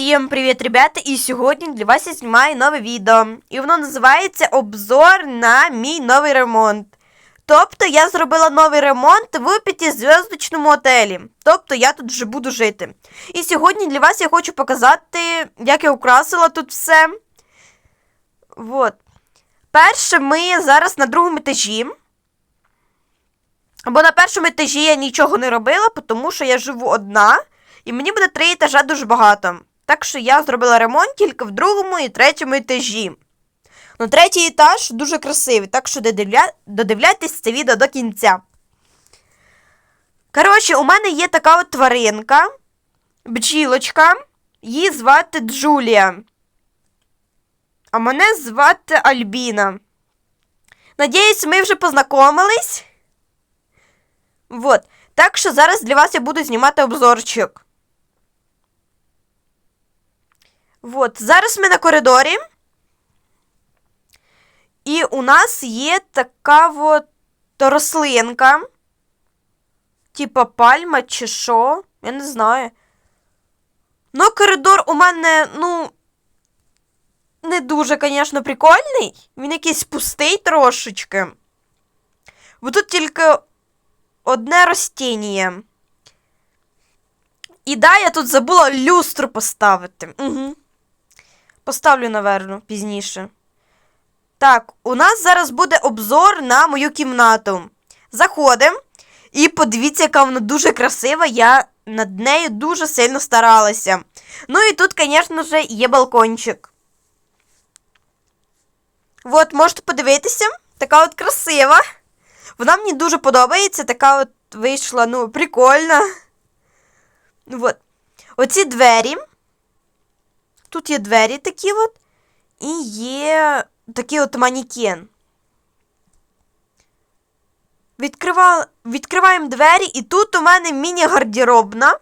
Всім привіт, ребята! І сьогодні для вас я знімаю нове відео. І воно називається Обзор на мій новий ремонт. Тобто я зробила новий ремонт в п'ятизв'язочному отелі. Тобто я тут вже буду жити. І сьогодні для вас я хочу показати, як я украсила тут все. Вот. Перше, ми зараз на другому етажі. Бо на першому етажі я нічого не робила, тому що я живу одна. І мені буде три етажа дуже багато. Так що я зробила ремонт тільки в другому і третьому етажі. Ну, третій етаж дуже красивий, так що додивля... додивляйтесь це відео до кінця. Коротше, у мене є така от тваринка, бджілочка, її звати Джулія. А мене звати Альбіна. Надіюсь, ми вже познайомились. Вот. Так що зараз для вас я буду знімати обзорчик. Вот, зараз ми на коридорі. І у нас є така от рослинка. Типа пальма чи що. Я не знаю. Ну, коридор у мене, ну, не дуже, звісно, прикольний. Він якийсь пустий трошечки. Бо тут тільки одне ростіння. І да, я тут забула люстру поставити. Угу. Поставлю, наверно, пізніше. Так, у нас зараз буде обзор на мою кімнату. Заходимо. І подивіться, яка вона дуже красива. Я над нею дуже сильно старалася. Ну і тут, звісно є балкончик. От, можете подивитися. Така от красива. Вона мені дуже подобається. Така от вийшла, ну, прикольна. От. Оці двері. Тут є двері такі от. І є такий от манікен. Відкрива... Відкриваємо двері, і тут у мене міні-гардеробна.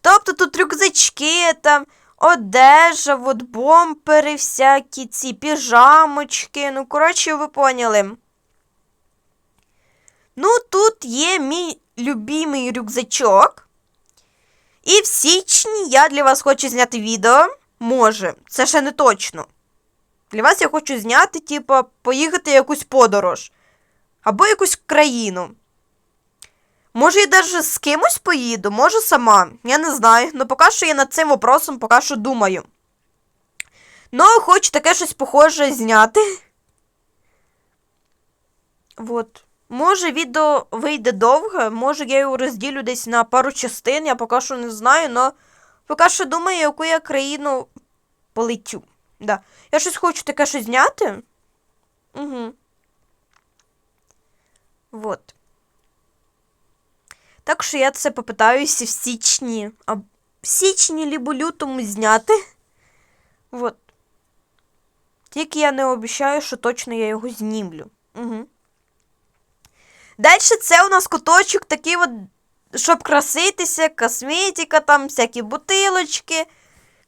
Тобто тут рюкзачки, там, одежа, от бомпери, всякі ці піжамочки. Ну, коротше, ви поняли. Ну, тут є мій любимий рюкзачок. І в січні я для вас хочу зняти відео. Може, це ще не точно. Для вас я хочу зняти, типу, поїхати якусь подорож. Або якусь країну. Може, я навіть з кимось поїду, може сама. Я не знаю. Ну, поки що я над цим вопросом поки що думаю. Ну, хочу таке щось похоже зняти. Вот. Може, відео вийде довго, може я його розділю десь на пару частин, я поки що не знаю, але поки що думаю, яку я країну полетю. Да. Я щось хочу таке щось зняти. Угу. Вот. Так що я це попитаюся в січні. А в січні либо лютому зняти. Вот. Тільки я не обіцяю, що точно я його знімлю. Угу. Далі це у нас куточок такий от, щоб краситися, косметика, там, всякі бутилочки,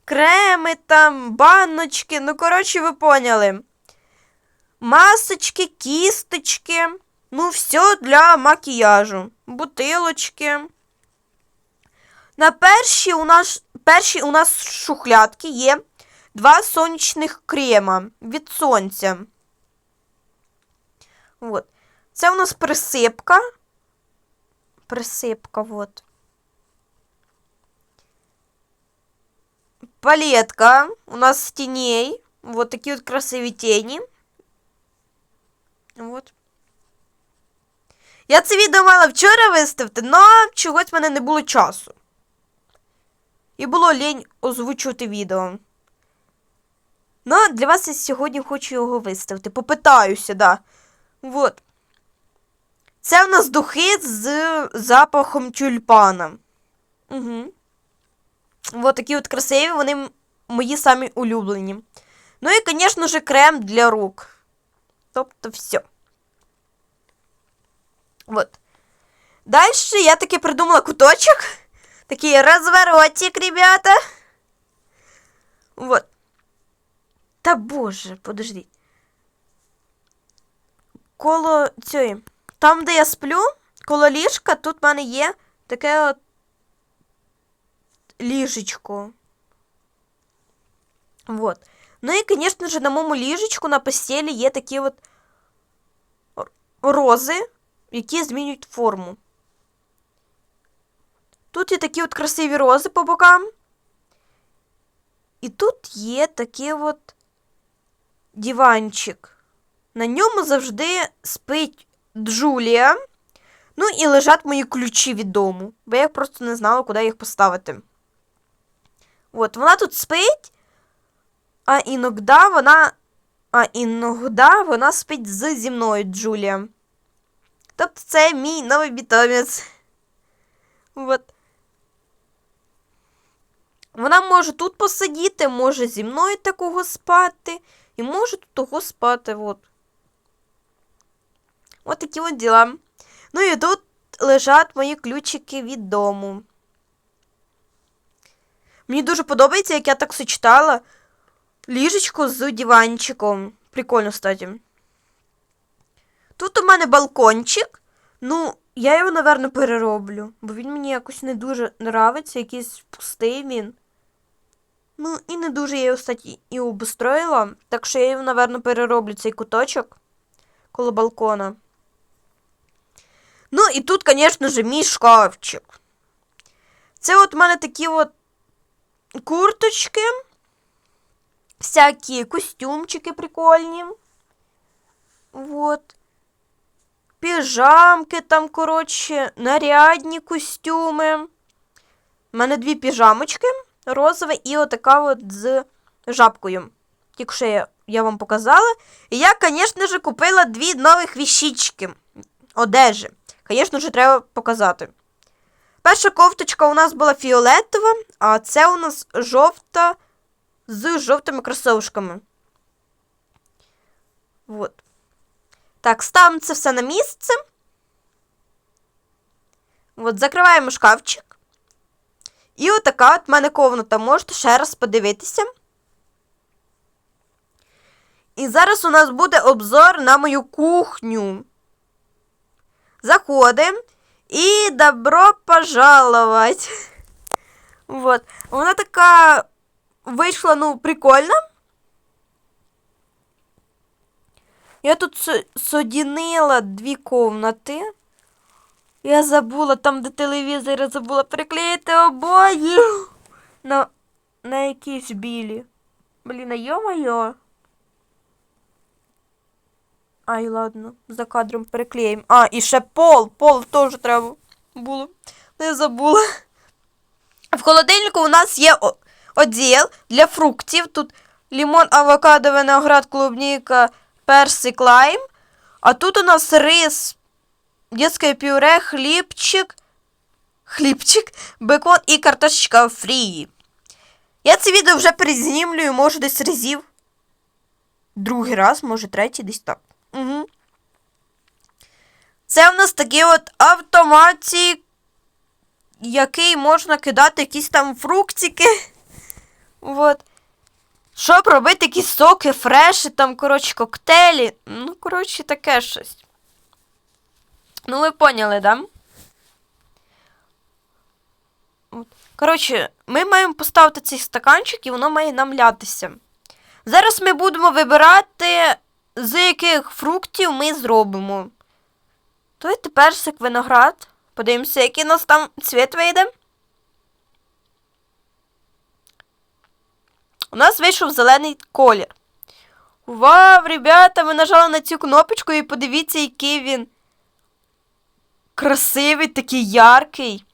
креми там, баночки. Ну, коротше, ви поняли. Масочки, кісточки. Ну, все для макіяжу. Бутилочки. На першій у нас перші у нас шухлядки є два сонячних крема від сонця. Вот. Це у нас присипка. Присипка, вот. Палетка у нас с теней. Вот такие вот красивые тени. Вот. Я це відео мала вчора виставити, але чогось в мене не було часу. І було лінь озвучувати відео. Ну, для вас я сьогодні хочу його виставити. Попитаюся, да. Вот. Це у нас духи з запахом тюльпана. Угу. Ось такі от красиві, вони мої самі улюблені. Ну і, звісно ж, крем для рук. Тобто все. Вот. Далі я таки придумала куточок. Такий розворотик, ребята. Вот. Та боже, подождіть. Коло цієї. Там, де я сплю, коло ліжка, тут в мене є таке от ліжечко. Вот. Ну і, звісно ж, на моєму ліжечку на постелі є такі от рози, які змінюють форму. Тут є такі от красиві рози по бокам. І тут є такий от диванчик. На ньому завжди спить Джулія. Ну і лежать мої ключі від дому, бо я просто не знала, куди їх поставити. От, вона тут спить, а іноді вона. А іноді вона спить з зі мною, Джулія. Тобто це мій новий бітомець. От. Вона може тут посидіти, може зі мною такого спати, і може тут того спати. От. От такі от діла. Ну і тут лежать мої ключики від дому. Мені дуже подобається, як я так сочетала ліжечко з диванчиком. Прикольно, кстати. Тут у мене балкончик. Ну, я його, напевно, перероблю, бо він мені якось не дуже нравиться, якийсь пустий він. Ну, і не дуже я його, кстати, і обустроїла, так що я його, напевно, перероблю цей куточок коло балкона. Ну, і тут, звісно ж, мій шкафчик. Це от у мене такі от курточки, всякі костюмчики прикольні. Вот. Піжамки там, коротше, нарядні костюми. У мене дві піжамочки розове і отака от з жабкою. Тільки що я, я вам показала. І я, звісно ж, купила дві нових віщички одежі. Звісно ж, треба показати. Перша кофточка у нас була фіолетова, а це у нас жовта з жовтими кросовушками. Вот. Так, ставимо це все на місце. От, закриваємо шкафчик. І отака от в мене ковната. Можете ще раз подивитися. І зараз у нас буде обзор на мою кухню. Заходимо. І добро пожаловать. Вот. Вона така вийшла, ну, прикольна. Я тут содінила дві комнати. Я забула там, де телевізор, я забула приклеїти обої. На, на якісь білі. Блін, йо-моє. Ай, ладно, за кадром переклеїмо. А, і ще пол. Пол теж треба було. Не забула. В холодильнику у нас є оділ для фруктів. Тут лимон, авокадо, виноград, клубніка, персик, лайм. А тут у нас рис, детське пюре, хлібчик, хлібчик, бекон і картошечка фрі. Я це відео вже перезнімлюю, може десь разів. Другий раз, може третій, десь так. Угу. Це в нас такий от автоматик, який можна кидати якісь там фруктики. От. Щоб робити якісь соки, фреші, там, коротше, коктейлі. Ну, коротше, таке щось. Ну, ви поняли, да? От. Коротше, ми маємо поставити цей стаканчик і воно має нам лятися. Зараз ми будемо вибирати, з яких фруктів ми зробимо. Давайте персик, виноград. Подивимося, який у нас там цвіт вийде. У нас вийшов зелений колір. Вау, ребята, ви нажали на цю кнопочку і подивіться, який він красивий, такий яркий.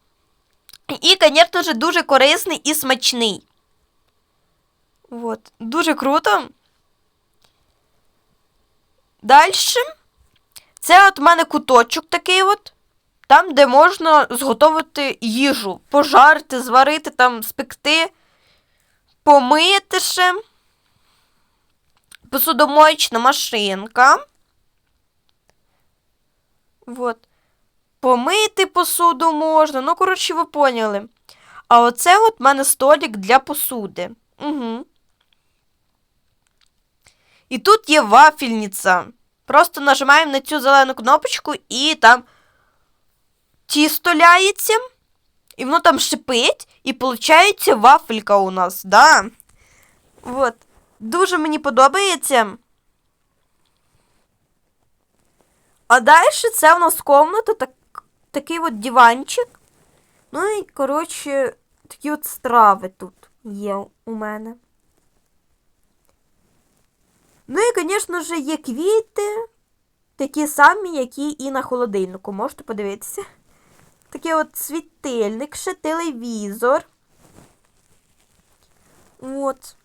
І, звісно дуже корисний і смачний. От. Дуже круто. Далі. Це от в мене куточок такий от. Там, де можна зготовити їжу, пожарити, зварити, там, спекти, помити ще. Посудомоєчна машинка. Вот. Помити посуду можна. Ну, коротше, ви поняли. А оце от в мене столик для посуди. Угу. І тут є вафельниця. Просто нажимаємо на цю зелену кнопочку і там тісто ляється. І воно там шипить, і виходить вафелька у нас, да? Вот. Дуже мені подобається. А далі це у нас комната, так, такий от диванчик. Ну і, коротше, такі от страви тут є у мене. Ну і, звісно ж, є квіти, такі самі, які і на холодильнику. Можете подивитися. Такий от світильник, ще телевізор. От.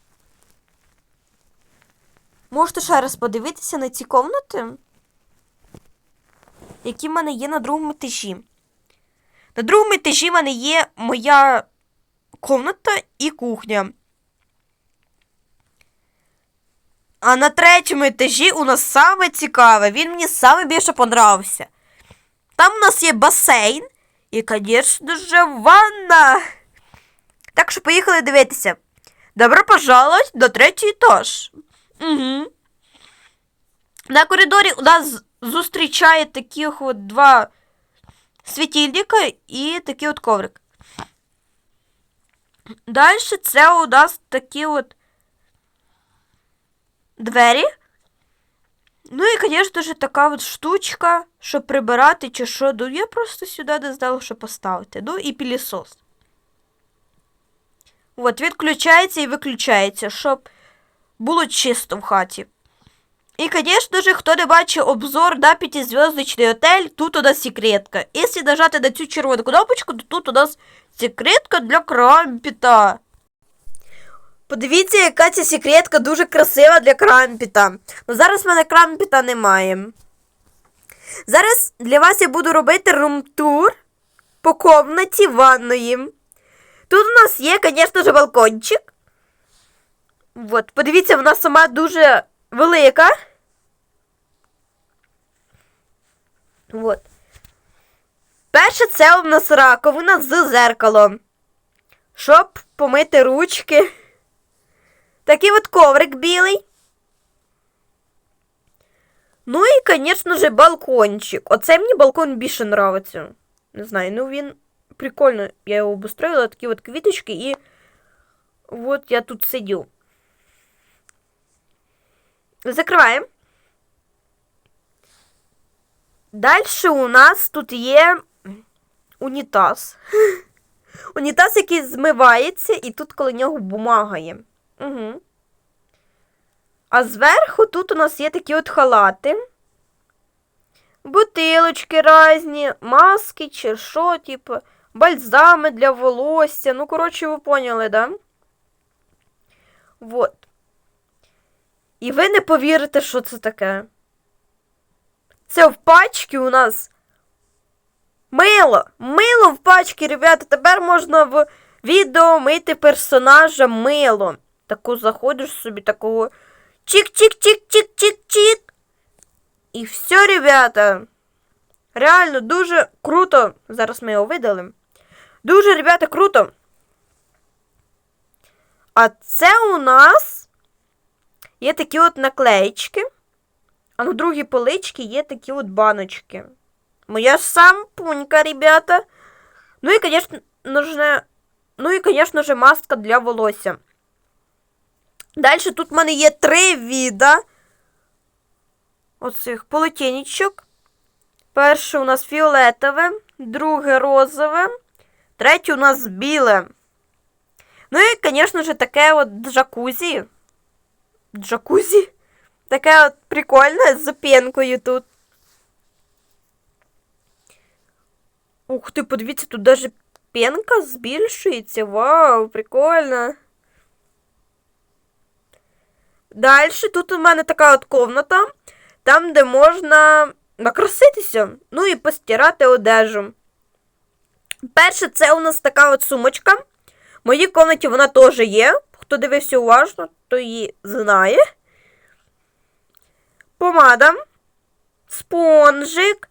Можете ще раз подивитися на ці комнати, які в мене є на другому етажі. На другому етажі в мене є моя комната і кухня. А на третьому етажі у нас саме цікаве. Він мені саме більше понравився. Там у нас є басейн і, звісно ж, ванна. Так що поїхали дивитися. Добро пожаловать до третій етаж. Угу. На коридорі у нас зустрічає таких от два світильника і такий от коврик. Далі це у нас такі от двері. Ну і, звісно ж, така от штучка, щоб прибирати чи що. Ну, я просто сюди не знала, що поставити. Ну і пілісос. От, відключається і виключається, щоб було чисто в хаті. І, звісно ж, хто не бачив обзор на п'ятизв'язочний готель, тут у нас секретка. Якщо нажати на цю червону кнопочку, то тут у нас секретка для крампіта. Подивіться, яка ця секретка дуже красива для крампіта. Ну зараз в мене крампіта немає. Зараз для вас я буду робити румтур по комнаті ванної. Тут у нас є, звісно ж, балкончик. От, подивіться, вона сама дуже велика. От. Перше, це у нас раковина з зеркалом. Щоб помити ручки. Такий от коврик білий. Ну і, звісно ж, балкончик. Оце мені балкон більше нравиться. Не знаю, ну він прикольно. Я його обустроїла, такі от квіточки, і от я тут сидю. Закриваємо. Далі у нас тут є унітаз. Унітаз, який змивається, і тут коло нього бумага є. Угу. А зверху тут у нас є такі от халати. Бутилочки різні, маски чи що, типу, бальзами для волосся. Ну, коротше, ви поняли, да? Вот. І ви не повірите, що це таке. Це в пачці у нас мило. Мило в пачці, ребята. Тепер можна в відео мити персонажа мило. Таку заходиш собі, такого чик-чик-чик-чик-чик-чик. І все, ребята. Реально дуже круто. Зараз ми його видали. Дуже, ребята, круто. А це у нас є такі от наклеїчки. А на другій поличці є такі от баночки. Моя сампунька, ребята. Ну і, конечно, нужна... Ну і, конечно же, маска для волосся. Далі тут в мене є три віда оцих полотенечок. Перше у нас фіолетове, друге розове, третє у нас біле. Ну і, звісно ж, таке от джакузі. Джакузі. Таке от прикольне з пенкою тут. Ух ти, подивіться, тут навіть пенка збільшується. Вау, прикольно. Далі тут у мене така от комната, там, де можна накраситися, ну і постирати одежу. Перше, це у нас така от сумочка. В моїй комнаті вона теж є. Хто дивився уважно, то її знає. Помада, спонжик,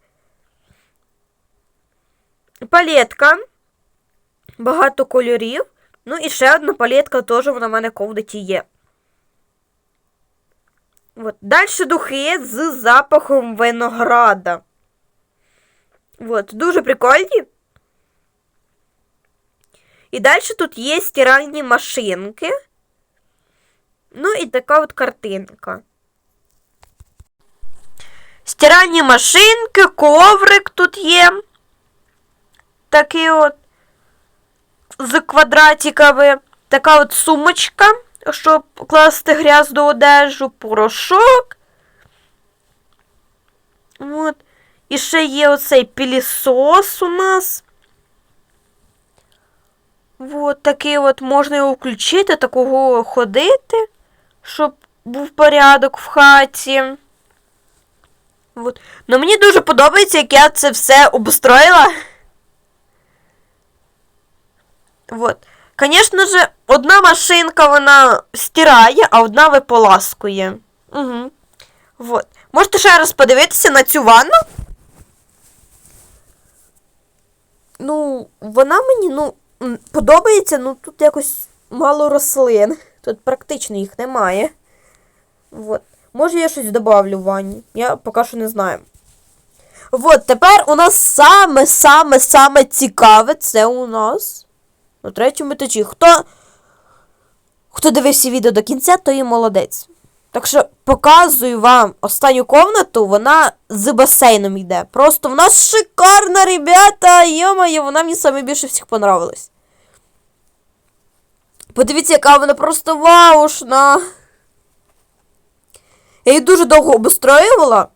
палетка, багато кольорів. Ну і ще одна палетка теж вона в мене ковдаті є. От. Далі духи з запахом винограда. От. Дуже прикольні. І далі тут є стиральні машинки. Ну і така от картинка. Стиральні машинки, коврик тут є. Такий от з квадратиками. Така от сумочка, щоб класти грязну одежу, порошок. От. І ще є оцей пілісос у нас. От такий от можна його включити, такого ходити, щоб був порядок в хаті. От. Ну мені дуже подобається, як я це все обустроїла. Вот. Звісно ж, одна машинка вона стирає, а одна виполаскує. Угу. Вот. Можете ще раз подивитися на цю ванну? Ну, вона мені, ну, подобається, ну тут якось мало рослин. Тут практично їх немає. Вот. Може я щось добавлю в ванні. Я поки що не знаю. Вот, тепер у нас саме-саме-саме цікаве це у нас на третьому етажі. Хто хто дивився відео до кінця, то і молодець. Так що показую вам останню комнату, вона з басейном йде. Просто в нас шикарна, ребята! Йо-моє, вона мені саме більше всіх понравилась. Подивіться, яка вона просто ваушна. Я її дуже довго обустроювала.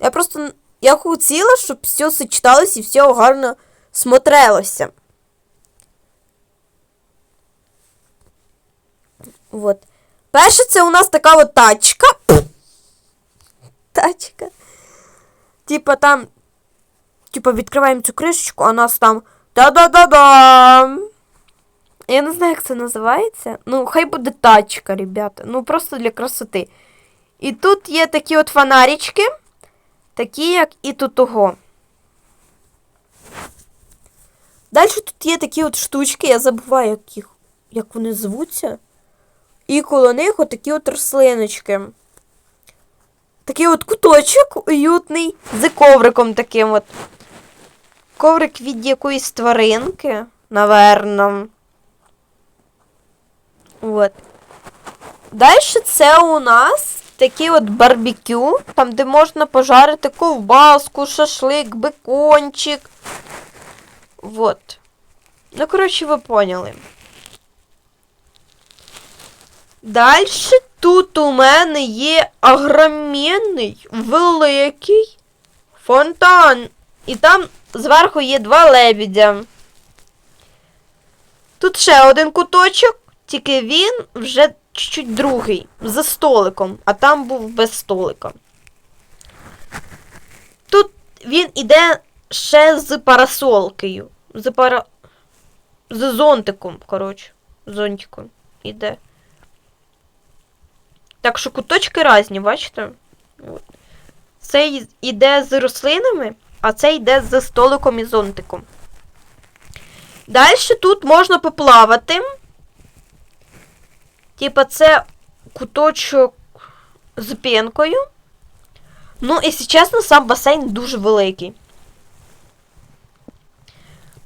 Я просто я хотіла, щоб все сочеталось і все гарно смотрелося. Вот. Перше, це у нас така от тачка. Тачка. Типа там. Типа відкриваємо цю кришечку, а нас там. Та-да-да-да! Я не знаю, як це називається. Ну, хай буде тачка, ребята. Ну, просто для красоти. І тут є такі от фонарички, такі, як і тут того. Далі тут є такі от штучки, я забуваю, як, їх, як вони звуться. І коло них отакі от рослиночки. Такий от куточок уютний, з ковриком таким от. Коврик від якоїсь тваринки, наверно. От. Далі це у нас такий от барбекю, там, де можна пожарити ковбаску, шашлик, бекончик. Вот. Ну, коротше, ви поняли. Далі тут у мене є огроменний, великий фонтан. І там зверху є два лебідя. Тут ще один куточок, тільки він вже чуть-чуть другий, за столиком, а там був без столика. Тут він іде ще з парасолкою. З пара... з зонтиком, коротше. Зонтиком іде. Так що куточки різні, бачите? Цей йде з рослинами, а цей йде з столиком і зонтиком. Далі тут можна поплавати. Типа це куточок з пінкою. Ну, якщо чесно, сам басейн дуже великий.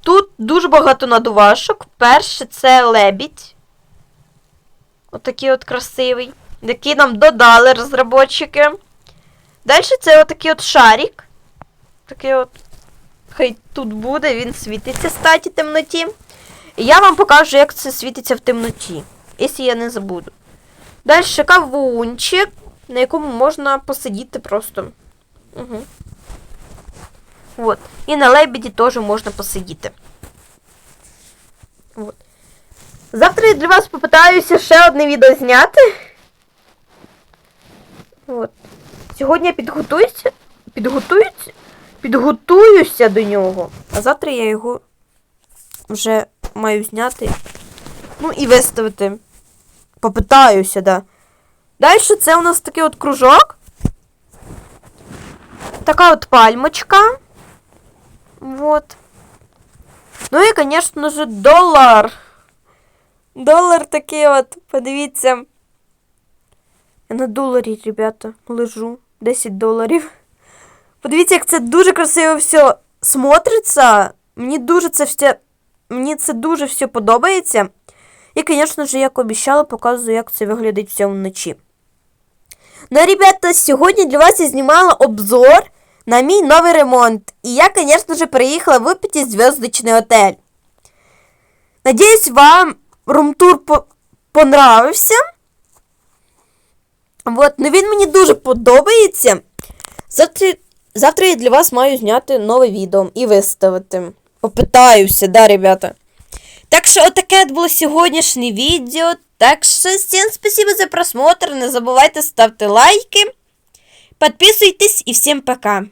Тут дуже багато надувашок. Перше це лебідь. Отакий от красивий. Який нам додали розробники. Далі це отакий от шарик. Такий от. Хай тут буде, він світиться статі темноті. І я вам покажу, як це світиться в темноті. Якщо я не забуду. Далі кавунчик, на якому можна посидіти просто. Угу. Вот. І на лебеді теж можна посидіти. Вот. Завтра я для вас попитаюся ще одне відео зняти. От. Сьогодні я підготуюся, підготуюся, підготуюся до нього. А завтра я його вже маю зняти. Ну і виставити. Попитаюся, да. Далі це у нас такий от кружок. Така от пальмочка. Вот. Ну і, звісно ж, долар. Долар такий от, подивіться. Я на доларі, ребята, лежу. 10 доларів. Подивіться, як це дуже красиво все смотриться. Мені дуже це все мені це дуже все подобається. І, звісно ж, як обіцяла, показую, як це виглядить все вночі. Ну, ребята, сьогодні для вас я знімала обзор на мій новий ремонт. І я, звісно ж, приїхала в п'ятизв'язочний отель. Надіюсь, вам румтур по- понравився. Вот, ну він мені дуже подобається. Завтра, завтра я для вас маю зняти нове відео і виставити. Попитаюся, да, ребята. Так що отаке от було сьогоднішнє відео. Так що всім спасибо за просмотр. Не забувайте ставити лайки. Підписуйтесь і всім пока.